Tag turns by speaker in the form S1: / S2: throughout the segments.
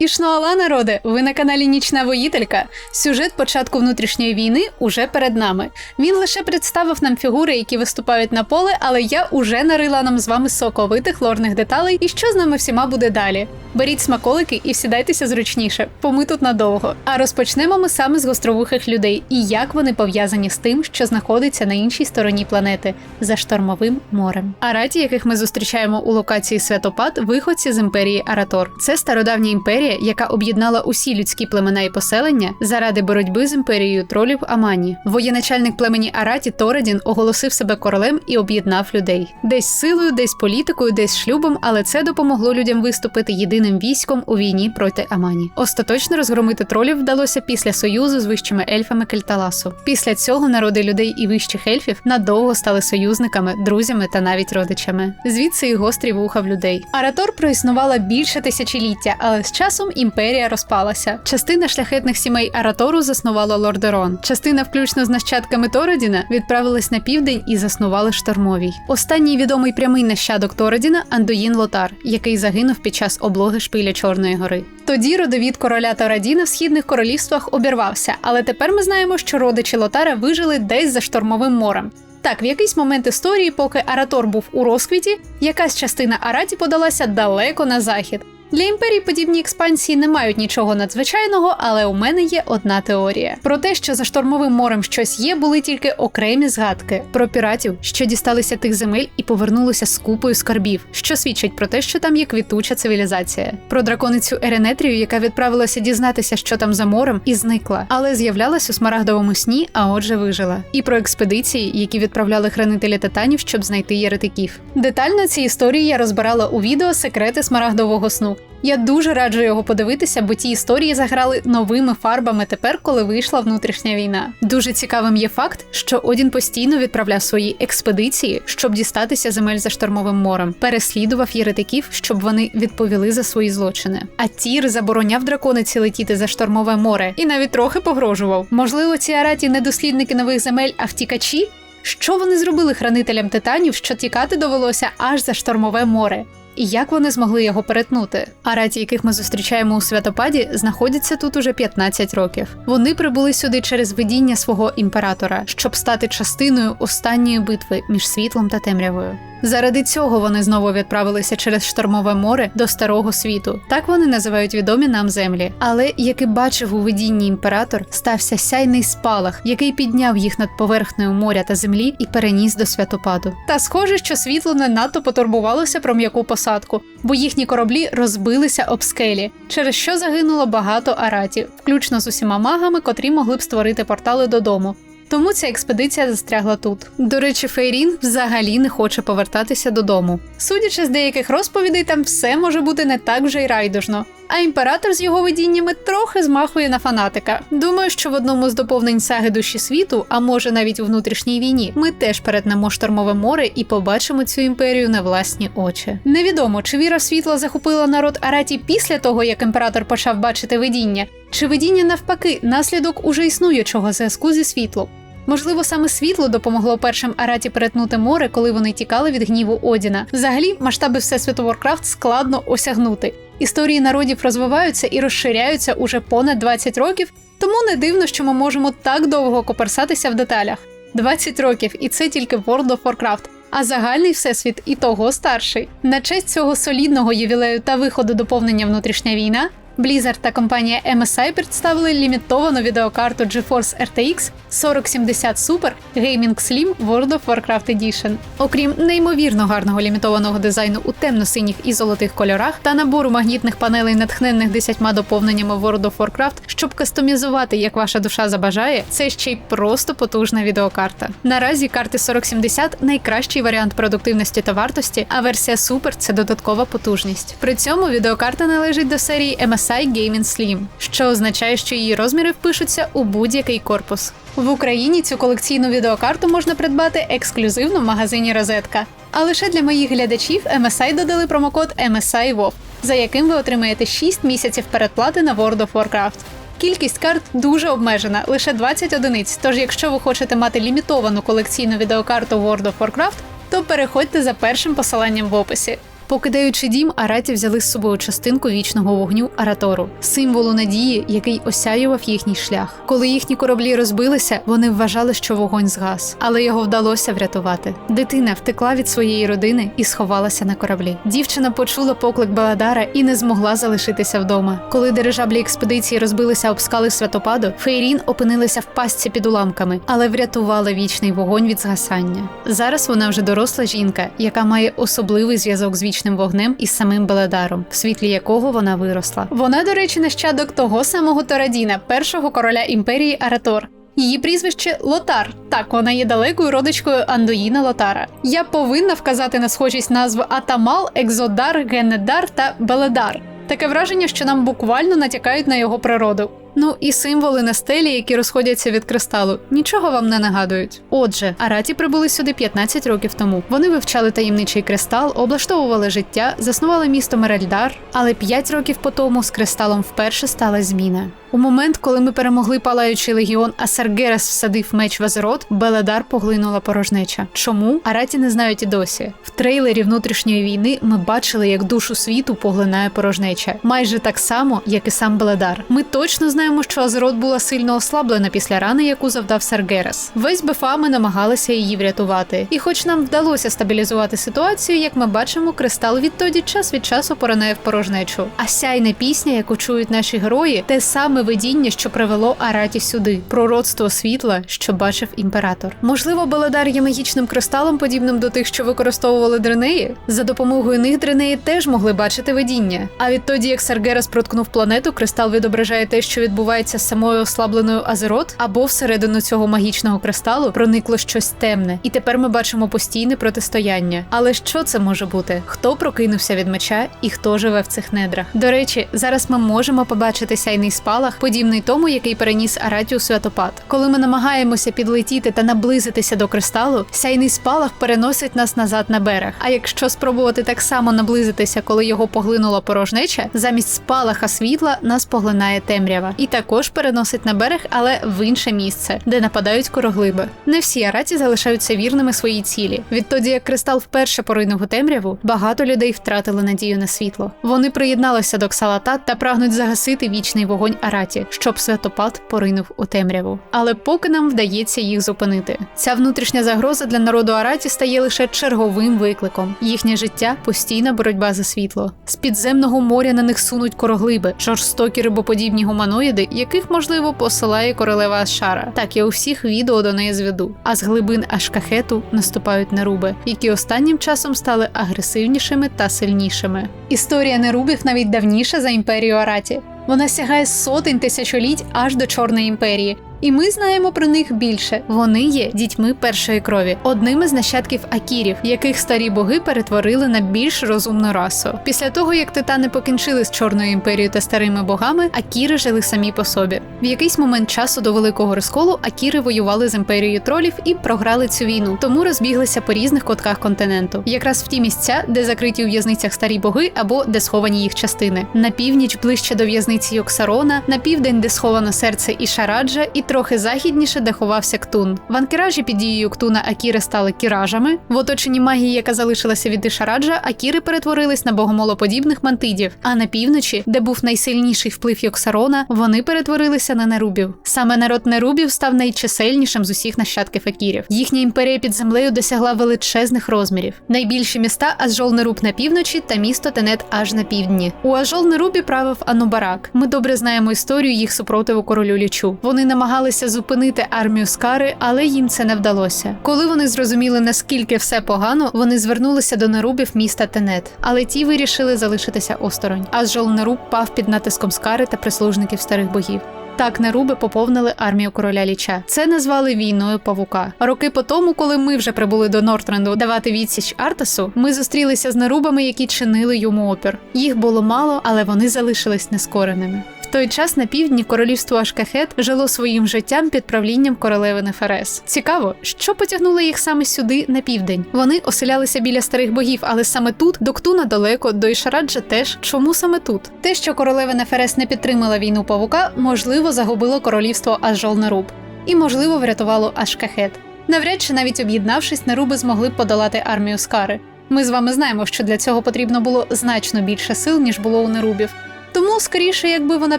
S1: Ішноала народи, ви на каналі Нічна воїтелька. Сюжет початку внутрішньої війни уже перед нами. Він лише представив нам фігури, які виступають на поле, але я уже нарила нам з вами соковитих лорних деталей, і що з нами всіма буде далі. Беріть смаколики і сідайтеся зручніше, бо ми тут надовго. А розпочнемо ми саме з гостровухих людей і як вони пов'язані з тим, що знаходиться на іншій стороні планети за штормовим морем. Араті, яких ми зустрічаємо у локації Святопад, виходці з імперії Аратор. Це стародавня імперія, яка об'єднала усі людські племена і поселення заради боротьби з імперією тролів Амані. Воєначальник племені Араті Торадін оголосив себе королем і об'єднав людей. Десь силою, десь політикою, десь шлюбом, але це допомогло людям виступити єдиним військом у війні проти Амані. Остаточно розгромити тролів вдалося після союзу з вищими ельфами Кельталасу. Після цього народи людей і вищих ельфів надовго стали союзниками, друзями та навіть родичами. Звідси і гострі вуха в людей. Аратор проіснувала більше тисячоліття, але з часом імперія розпалася. Частина шляхетних сімей Аратору заснувала Лордерон. Частина, включно з нащадками Торадіна, відправилась на південь і заснували штормовій. Останній відомий прямий нащадок Торадіна Андуїн Лотар, який загинув під час облоги шпиля Чорної гори. Тоді родовід короля Торадіна в східних королівствах обірвався, але тепер ми знаємо, що родичі Лотара вижили десь за штормовим морем. Так, в якийсь момент історії, поки Аратор був у розквіті, якась частина Араті подалася далеко на захід. Для імперії подібні експансії не мають нічого надзвичайного, але у мене є одна теорія. Про те, що за штормовим морем щось є, були тільки окремі згадки про піратів, що дісталися тих земель і повернулися з купою скарбів, що свідчить про те, що там є квітуча цивілізація. Про драконицю Еренетрію, яка відправилася дізнатися, що там за морем, і зникла, але з'являлась у смарагдовому сні, а отже, вижила. І про експедиції, які відправляли хранителі титанів, щоб знайти єретиків. Детально ці історії я розбирала у відео Секрети смарагдового сну. Я дуже раджу його подивитися, бо ті історії заграли новими фарбами тепер, коли вийшла внутрішня війна. Дуже цікавим є факт, що Одін постійно відправляв свої експедиції, щоб дістатися земель за штормовим морем, переслідував єретиків, щоб вони відповіли за свої злочини. А Тір забороняв дракониці летіти за штормове море і навіть трохи погрожував. Можливо, ці араті не дослідники нових земель, а втікачі. Що вони зробили хранителям титанів, що тікати довелося аж за штормове море? І як вони змогли його перетнути? Араті, яких ми зустрічаємо у святопаді, знаходяться тут уже 15 років. Вони прибули сюди через видіння свого імператора, щоб стати частиною останньої битви між світлом та темрявою. Заради цього вони знову відправилися через штормове море до старого світу. Так вони називають відомі нам землі. Але як і бачив у видінні імператор, стався сяйний спалах, який підняв їх над поверхнею моря та землі і переніс до святопаду. Та схоже, що світло не надто потурбувалося про м'яку посадку, бо їхні кораблі розбилися об скелі, через що загинуло багато аратів, включно з усіма магами, котрі могли б створити портали додому. Тому ця експедиція застрягла тут. До речі, Фейрін взагалі не хоче повертатися додому. Судячи з деяких розповідей, там все може бути не так вже й райдужно. А імператор з його видіннями трохи змахує на фанатика. Думаю, що в одному з доповнень саги душі світу, а може навіть у внутрішній війні, ми теж перетнемо штормове море і побачимо цю імперію на власні очі. Невідомо, чи віра в світло захопила народ Араті після того, як імператор почав бачити видіння, чи видіння навпаки наслідок уже існуючого зв'язку зі світлом. Можливо, саме світло допомогло першим Араті перетнути море, коли вони тікали від гніву Одіна. Взагалі, масштаби всесвіту Warcraft складно осягнути. Історії народів розвиваються і розширяються уже понад 20 років, тому не дивно, що ми можемо так довго коперсатися в деталях. 20 років, і це тільки World of Warcraft. А загальний всесвіт і того старший. На честь цього солідного ювілею та виходу доповнення внутрішня війна. Blizzard та компанія MSI представили лімітовану відеокарту GeForce RTX 4070 Super Gaming Slim World of Warcraft Edition. Окрім неймовірно гарного лімітованого дизайну у темно-синіх і золотих кольорах та набору магнітних панелей, натхненних десятьма доповненнями World of Warcraft, щоб кастомізувати, як ваша душа забажає, це ще й просто потужна відеокарта. Наразі карти 4070 найкращий варіант продуктивності та вартості, а версія Super це додаткова потужність. При цьому відеокарта належить до серії MSI Gaming Slim, що означає, що її розміри впишуться у будь-який корпус. В Україні цю колекційну відеокарту можна придбати ексклюзивно в магазині Розетка. А лише для моїх глядачів MSI додали промокод MSI WoW, за яким ви отримаєте 6 місяців передплати на World of Warcraft. Кількість карт дуже обмежена, лише 20 одиниць. Тож, якщо ви хочете мати лімітовану колекційну відеокарту World of Warcraft, то переходьте за першим посиланням в описі. Покидаючи дім, араті взяли з собою частинку вічного вогню Аратору, символу надії, який осяював їхній шлях. Коли їхні кораблі розбилися, вони вважали, що вогонь згас, але його вдалося врятувати. Дитина втекла від своєї родини і сховалася на кораблі. Дівчина почула поклик Баладара і не змогла залишитися вдома. Коли дирижаблі експедиції розбилися об скали святопаду, Фейрін опинилася в пастці під уламками, але врятувала вічний вогонь від згасання. Зараз вона вже доросла жінка, яка має особливий зв'язок з вічним вогнем і самим Беледаром, в світлі якого вона виросла. Вона, до речі, нащадок того самого Торадіна, першого короля імперії Аратор. Її прізвище Лотар. Так, вона є далекою родичкою Андуїна Лотара. Я повинна вказати на схожість назв Атамал, Екзодар, Генедар та Беледар. Таке враження, що нам буквально натякають на його природу. Ну і символи на стелі, які розходяться від кристалу, нічого вам не нагадують. Отже, араті прибули сюди 15 років тому. Вони вивчали таємничий кристал, облаштовували життя, заснували місто Мерельдар. Але 5 років по тому з кристалом вперше стала зміна. У момент, коли ми перемогли палаючий легіон, а Саргерас всадив меч в Азерот, Беледар поглинула порожнеча. Чому? Араті не знають і досі. В трейлері внутрішньої війни ми бачили, як душу світу поглинає порожнеча, майже так само, як і сам Беледар. Ми точно знаємо, що Азерот була сильно ослаблена після рани, яку завдав Саргерас. Весь БФА ми намагалися її врятувати. І, хоч нам вдалося стабілізувати ситуацію, як ми бачимо, кристал відтоді час від часу поранає в порожнечу. А сяйна пісня, яку чують наші герої, те саме видіння, що привело Араті сюди, пророцтво світла, що бачив імператор. Можливо, Беледар є магічним кристалом, подібним до тих, що використовували дренеї. За допомогою них дренеї теж могли бачити видіння. А відтоді, як Саргерас проткнув планету, кристал відображає те, що відбувається з самою ослабленою Азерот, або всередину цього магічного кристалу проникло щось темне, і тепер ми бачимо постійне протистояння. Але що це може бути? Хто прокинувся від меча і хто живе в цих недрах? До речі, зараз ми можемо побачити сяйний спалах, подібний тому, який переніс Аратію святопад. Коли ми намагаємося підлетіти та наблизитися до кристалу, сяйний спалах переносить нас назад на берег. А якщо спробувати так само наблизитися, коли його поглинула порожнеча, замість спалаха світла нас поглинає темрява і також переносить на берег, але в інше місце, де нападають короглиби. Не всі араті залишаються вірними своїй цілі. Відтоді, як кристал вперше поринув у темряву, багато людей втратили надію на світло. Вони приєдналися до Ксалата та прагнуть загасити вічний вогонь Араті, щоб святопад поринув у темряву. Але поки нам вдається їх зупинити. Ця внутрішня загроза для народу Араті стає лише черговим викликом. Їхнє життя постійна боротьба за світло. З підземного моря на них сунуть короглиби, жорстокі рибоподібні гуманоїди, яких можливо посилає королева Ашара. Так я у всіх відео до неї зведу. А з глибин Ашкахету наступають неруби, які останнім часом стали агресивнішими та сильнішими. Історія нерубів навіть давніша за імперію Араті. Вона сягає сотень тисячоліть аж до Чорної імперії. І ми знаємо про них більше. Вони є дітьми першої крові, одними з нащадків акірів, яких старі боги перетворили на більш розумну расу. Після того, як титани покінчили з чорною імперією та старими богами, акіри жили самі по собі. В якийсь момент часу до великого розколу акіри воювали з імперією тролів і програли цю війну, тому розбіглися по різних кутках континенту. Якраз в ті місця, де закриті у в'язницях старі боги або де сховані їх частини. На північ ближче до в'язниці Йоксарона, на південь, де сховано серце і Шараджа, і трохи західніше, де ховався Ктун. В анкеражі під дією Ктуна Акіри стали кіражами. В оточенні магії, яка залишилася від Ішараджа, Акіри перетворились на богомолоподібних мантидів. А на півночі, де був найсильніший вплив Йоксарона, вони перетворилися на нерубів. Саме народ нерубів став найчисельнішим з усіх нащадків Акірів. Їхня імперія під землею досягла величезних розмірів. Найбільші міста Азжол-Неруб на півночі та місто Тенет аж на півдні. У Азжол-Нерубі правив Анубарак. Ми добре знаємо історію їх супротиву королю Лічу. Вони намагалися зупинити армію Скари, але їм це не вдалося. Коли вони зрозуміли, наскільки все погано, вони звернулися до нерубів міста Тенет, але ті вирішили залишитися осторонь. Азжол Неруб пав під натиском Скари та прислужників старих богів. Так неруби поповнили армію короля Ліча. Це назвали війною павука. Роки по тому, коли ми вже прибули до Нортренду давати відсіч Артасу, ми зустрілися з нерубами, які чинили йому опір. Їх було мало, але вони залишились нескореними. Той час на півдні королівство Ашкахет жило своїм життям під правлінням королеви Неферес. Цікаво, що потягнуло їх саме сюди на південь. Вони оселялися біля старих богів, але саме тут, до Ктуна далеко, до Ішараджа теж. Чому саме тут? Те, що королева Неферес не підтримала війну павука, можливо, загубило королівство Ажол-Неруб. і, можливо, врятувало Ашкахет. Навряд чи навіть об'єднавшись, неруби змогли б подолати армію Скари. Ми з вами знаємо, що для цього потрібно було значно більше сил, ніж було у нерубів. Тому, скоріше, якби вона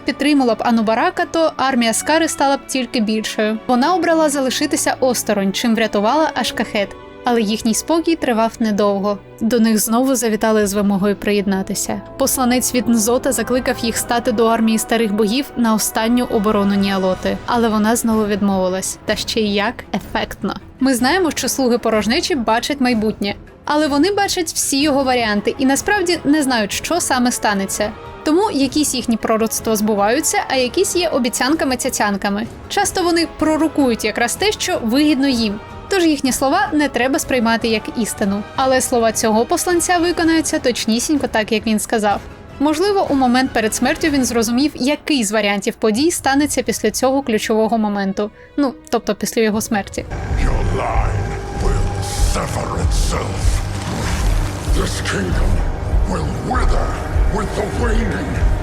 S1: підтримала б Анубарака, то армія Скари стала б тільки більшою. Вона обрала залишитися осторонь, чим врятувала Ашкахет. Але їхній спокій тривав недовго. До них знову завітали з вимогою приєднатися. Посланець від Нзота закликав їх стати до армії старих богів на останню оборону Ніалоти, але вона знову відмовилась. Та ще й як ефектно. Ми знаємо, що слуги порожнечі бачать майбутнє, але вони бачать всі його варіанти і насправді не знають, що саме станеться. Тому якісь їхні пророцтва збуваються, а якісь є обіцянками-цяцянками. Часто вони пророкують якраз те, що вигідно їм. Тож їхні слова не треба сприймати як істину. Але слова цього посланця виконаються точнісінько так, як він сказав. Можливо, у момент перед смертю він зрозумів, який з варіантів подій станеться після цього ключового моменту. Ну, тобто після його смерті.
S2: Sever itself. This kingdom will wither with the waning.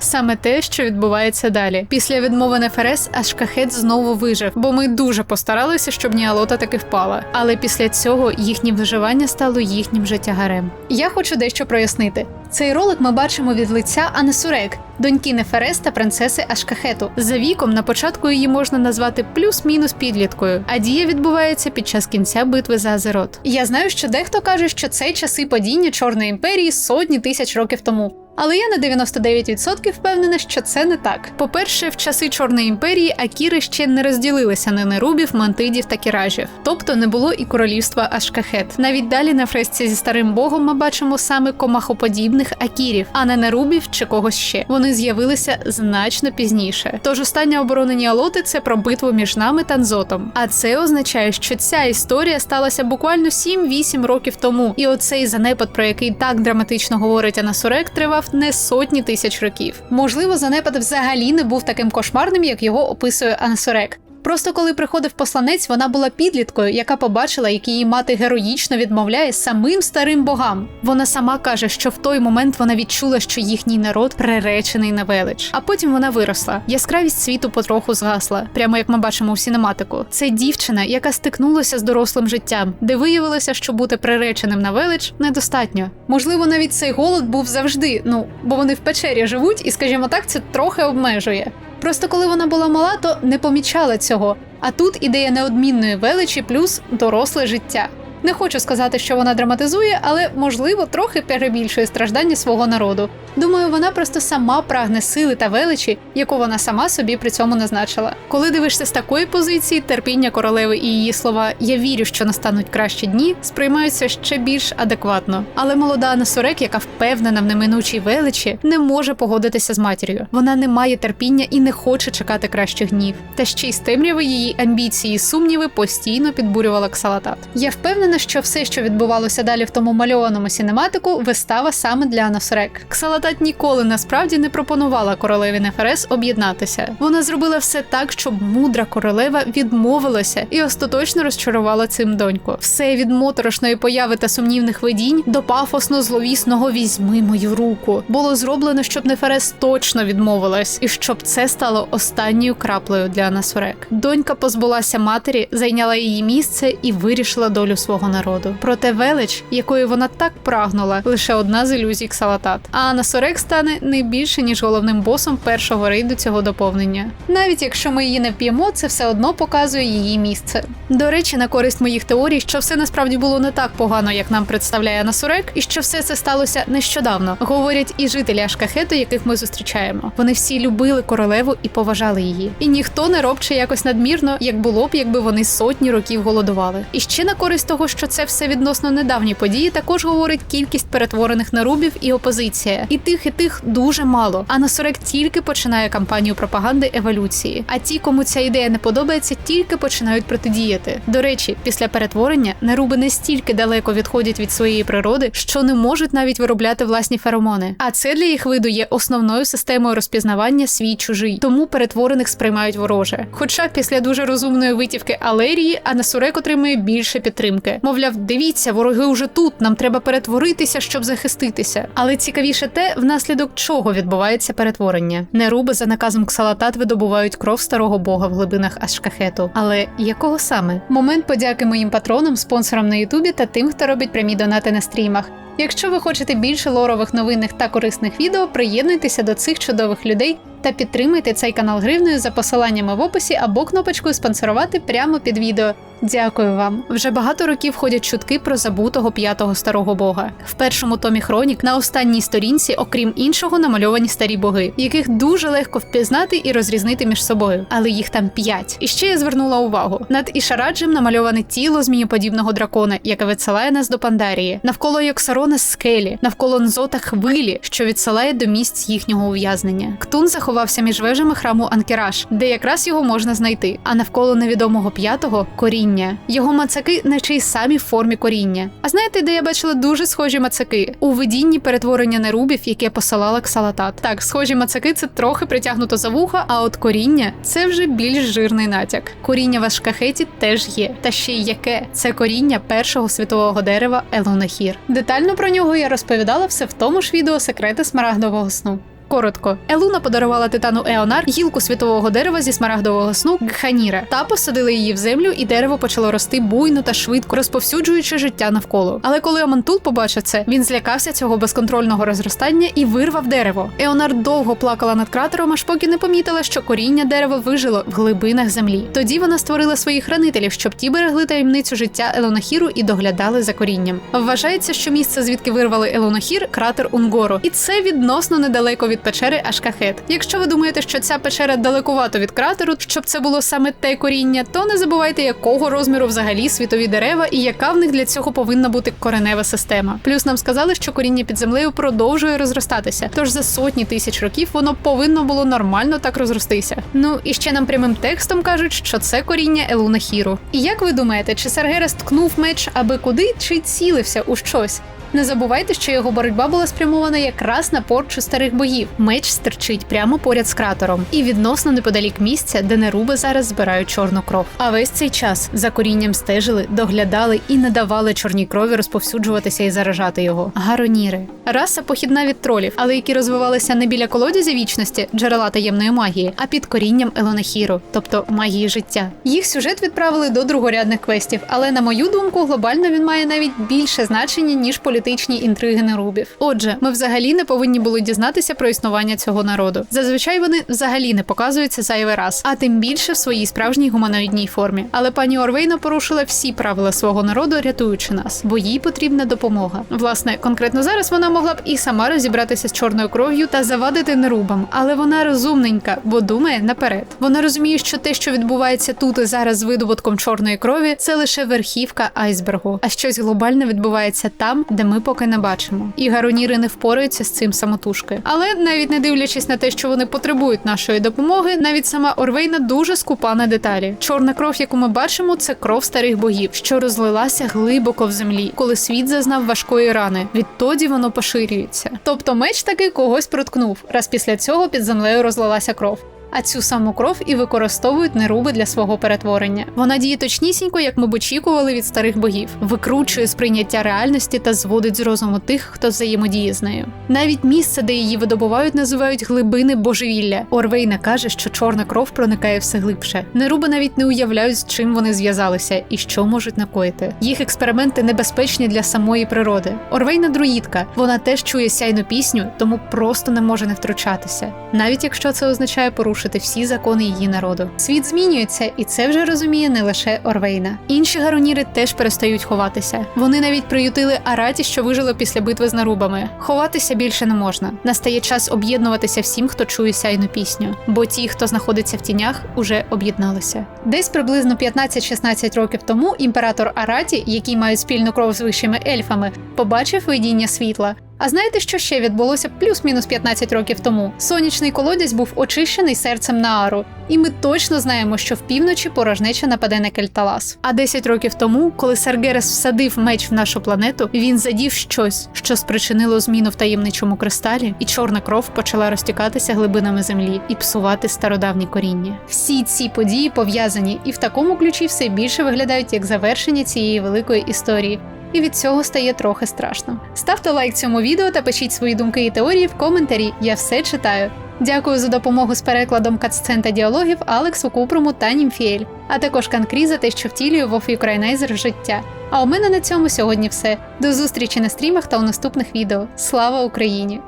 S1: Саме те, що відбувається далі. Після відмови Неферес Ашкахет знову вижив, бо ми дуже постаралися, щоб Ніалота таки впала. Але після цього їхнє виживання стало їхнім же тягарем. Я хочу дещо прояснити. Цей ролик ми бачимо від лиця Анесурек, доньки Неферес та принцеси Ашкахету. За віком на початку її можна назвати плюс-мінус підліткою, а дія відбувається під час кінця битви за Азерот. Я знаю, що дехто каже, що це часи падіння Чорної імперії сотні тисяч років тому. Але я на 99% впевнена, що це не так. По-перше, в часи Чорної імперії Акіри ще не розділилися на нерубів, мантидів та кіражів, тобто не було і королівства Ашкахет. Навіть далі на фресці зі старим богом ми бачимо саме комахоподібних акірів, а не нерубів чи когось ще. Вони з'явилися значно пізніше. Тож остання оборона Ніалоти – це про битву між нами та Нзотом. А це означає, що ця історія сталася буквально 7-8 років тому. І оцей занепад, про який так драматично говорить Анасурек, тривав не сотні тисяч років. Можливо, занепад взагалі не був таким кошмарним, як його описує Анасурек. Просто коли приходив посланець, вона була підліткою, яка побачила, як її мати героїчно відмовляє самим старим богам. Вона сама каже, що в той момент вона відчула, що їхній народ приречений на велич. А потім вона виросла. Яскравість світу потроху згасла, прямо як ми бачимо у синематику. Це дівчина, яка стикнулася з дорослим життям, де виявилося, що бути приреченим на велич недостатньо. Можливо, навіть цей голод був завжди. Ну бо вони в печері живуть, і, скажімо так, це трохи обмежує. Просто коли вона була мала, то не помічала цього. А тут ідея неодмінної величі плюс доросле життя. Не хочу сказати, що вона драматизує, але можливо трохи перебільшує страждання свого народу. Думаю, вона просто сама прагне сили та величі, яку вона сама собі при цьому назначила. Коли дивишся з такої позиції, терпіння королеви і її слова Я вірю, що настануть кращі дні, сприймаються ще більш адекватно. Але молода Анасурек, яка впевнена в неминучій величі, не може погодитися з матір'ю. Вона не має терпіння і не хоче чекати кращих днів. Та ще й з темряви її амбіції і сумніви постійно підбурювала Ксалатат. Я впевнена, що все, що відбувалося далі в тому мальованому синематику, вистава саме для Анасурек. Ксалатат ніколи насправді не пропонувала королеві Неферес об'єднатися. Вона зробила все так, щоб мудра королева відмовилася і остаточно розчарувала цим доньку. Все від моторошної появи та сумнівних видінь до пафосно зловісного візьми мою руку було зроблено, щоб Неферес точно відмовилась, і щоб це стало останньою краплею для Анасурек. Донька позбулася матері, зайняла її місце і вирішила долю свого народу. Проте велич, якої вона так прагнула, лише одна з ілюзій Ксалатат. А Анасурек стане не більше ніж головним босом першого рейду цього доповнення. Навіть якщо ми її не вп'ємо, це все одно показує її місце. До речі, на користь моїх теорій, що все насправді було не так погано, як нам представляє Насурек, і що все це сталося нещодавно. Говорять і жителі Ашкахету, яких ми зустрічаємо. Вони всі любили королеву і поважали її. І ніхто не робче якось надмірно, як було б, якби вони сотні років голодували. І ще на користь того, що це все відносно недавні події, також говорить кількість перетворених нарубів і опозиція. І тих, і тих дуже мало. А Насурек тільки починає кампанію пропаганди еволюції. А ті, кому ця ідея не подобається, тільки починають протидіяти. До речі, після перетворення наруби настільки далеко відходять від своєї природи, що не можуть навіть виробляти власні феромони. А це для їх виду є основною системою розпізнавання свій чужий, тому перетворених сприймають вороже. Хоча після дуже розумної витівки Алерії Анасурек отримує більше підтримки. Мовляв, дивіться, вороги уже тут. Нам треба перетворитися, щоб захиститися. Але цікавіше те, Внаслідок чого відбувається перетворення? Неруби за наказом Ксалатат видобувають кров старого бога в глибинах Ашкахету. Але якого саме? Момент подяки моїм патронам, спонсорам на Ютубі та тим, хто робить прямі донати на стрімах. Якщо ви хочете більше лорових новинних та корисних відео, приєднуйтеся до цих чудових людей та підтримайте цей канал гривнею за посиланнями в описі або кнопочкою спонсорувати прямо під відео. Дякую вам. Вже багато років ходять чутки про забутого п'ятого старого бога. В першому томі хронік на останній сторінці, окрім іншого, намальовані старі боги, яких дуже легко впізнати і розрізнити між собою. Але їх там п'ять. І ще я звернула увагу: над Ішараджем намальоване тіло змієподібного дракона, яке відсилає нас до Пандарії, навколо Йоксарона скелі, навколо Нзота хвилі, що відсилає до місць їхнього ув'язнення. Ктун заховався між вежами храму Анкераш, де якраз його можна знайти. А навколо невідомого п'ятого коріння. Його мацаки наче й самі в формі коріння. А знаєте, де я бачила дуже схожі мацаки у видінні перетворення нерубів, яке посилала Ксалатат. Так, схожі мацаки це трохи притягнуто за вуха, а от коріння це вже більш жирний натяк. Коріння в Ашкахеті теж є. Та ще й яке це коріння першого світового дерева Елонахір. Детально про нього я розповідала все в тому ж відео Секрети смарагдового сну. Коротко, Елуна подарувала титану Еонар гілку світового дерева зі смарагдового сну Гханіра та посадила її в землю, і дерево почало рости буйно та швидко, розповсюджуючи життя навколо. Але коли Амантул побачив це, він злякався цього безконтрольного розростання і вирвав дерево. Еонар довго плакала над кратером, аж поки не помітила, що коріння дерева вижило в глибинах землі. Тоді вона створила своїх хранителів, щоб ті берегли таємницю життя Елонахіру і доглядали за корінням. Вважається, що місце, звідки вирвали Елонахір, кратер Унгору, і це відносно недалеко від печери Ашкахет. Якщо ви думаєте, що ця печера далекувато від кратеру, щоб це було саме те коріння, то не забувайте, якого розміру взагалі світові дерева і яка в них для цього повинна бути коренева система. Плюс нам сказали, що коріння під землею продовжує розростатися. Тож за сотні тисяч років воно повинно було нормально так розростися. Ну і ще нам прямим текстом кажуть, що це коріння Елуна Хіру. І як ви думаєте, чи Саргерас ткнув меч аби куди, чи цілився у щось? Не забувайте, що його боротьба була спрямована якраз на порчу старих богів. Меч стерчить прямо поряд з кратером і відносно неподалік місця, де неруби зараз збирають чорну кров. А весь цей час за корінням стежили, доглядали і не давали чорній крові розповсюджуватися і заражати його. Гароніри раса похідна від тролів, але які розвивалися не біля колодязя вічності, джерела таємної магії, а під корінням Елонахіру, тобто магії життя. Їх сюжет відправили до другорядних квестів, але на мою думку, глобально він має навіть більше значення ніж політичні інтриги нерубів. Отже, ми взагалі не повинні були дізнатися про існування цього народу. Зазвичай вони взагалі не показуються зайвий раз, а тим більше в своїй справжній гуманоїдній формі. Але пані Орвейна порушила всі правила свого народу, рятуючи нас, бо їй потрібна допомога. Власне, конкретно зараз вона могла б і сама розібратися з чорною кров'ю та завадити нерубам, але вона розумненька, бо думає наперед. Вона розуміє, що те, що відбувається тут і зараз з видобутком чорної крові, це лише верхівка айсбергу, а щось глобальне відбувається там, де ми поки не бачимо. І гароніри не впораються з цим самотужки. Але навіть не дивлячись на те, що вони потребують нашої допомоги, навіть сама Орвейна дуже скупа на деталі. Чорна кров, яку ми бачимо, це кров старих богів, що розлилася глибоко в землі, коли світ зазнав важкої рани. Відтоді воно поширюється. Тобто меч таки когось проткнув, раз після цього під землею розлилася кров. А цю саму кров і використовують неруби для свого перетворення. Вона діє точнісінько, як ми б очікували від старих богів, викручує сприйняття реальності та зводить з розуму тих, хто взаємодіє з нею. Навіть місце, де її видобувають, називають глибини божевілля. Орвейна каже, що чорна кров проникає все глибше. Неруби навіть не уявляють, з чим вони зв'язалися і що можуть накоїти. Їх експерименти небезпечні для самої природи. Орвейна друїдка, вона теж чує сяйну пісню, тому просто не може не втручатися, навіть якщо це означає порушення порушити всі закони її народу. Світ змінюється, і це вже розуміє не лише Орвейна. Інші гароніри теж перестають ховатися. Вони навіть приютили Араті, що вижили після битви з нарубами. Ховатися більше не можна. Настає час об'єднуватися всім, хто чує сяйну пісню, бо ті, хто знаходиться в тінях, уже об'єдналися. Десь приблизно 15-16 років тому імператор Араті, який має спільну кров з вищими ельфами, побачив видіння світла. А знаєте, що ще відбулося плюс-мінус 15 років тому? Сонячний колодязь був очищений серцем Наару, і ми точно знаємо, що в півночі порожнеча нападе на Кельталас. А 10 років тому, коли Саргерес всадив меч в нашу планету, він задів щось, що спричинило зміну в таємничому кристалі, і чорна кров почала розтікатися глибинами землі і псувати стародавні коріння. Всі ці події пов'язані, і в такому ключі все більше виглядають як завершення цієї великої історії. І від цього стає трохи страшно. Ставте лайк цьому відео та пишіть свої думки і теорії в коментарі. Я все читаю. Дякую за допомогу з перекладом катсцен та діалогів Алексу Купруму та Німфіель, а також Канкрі за те, що втілює Вов Юкрайнайзер в життя. А у мене на цьому сьогодні все. До зустрічі на стрімах та у наступних відео. Слава Україні!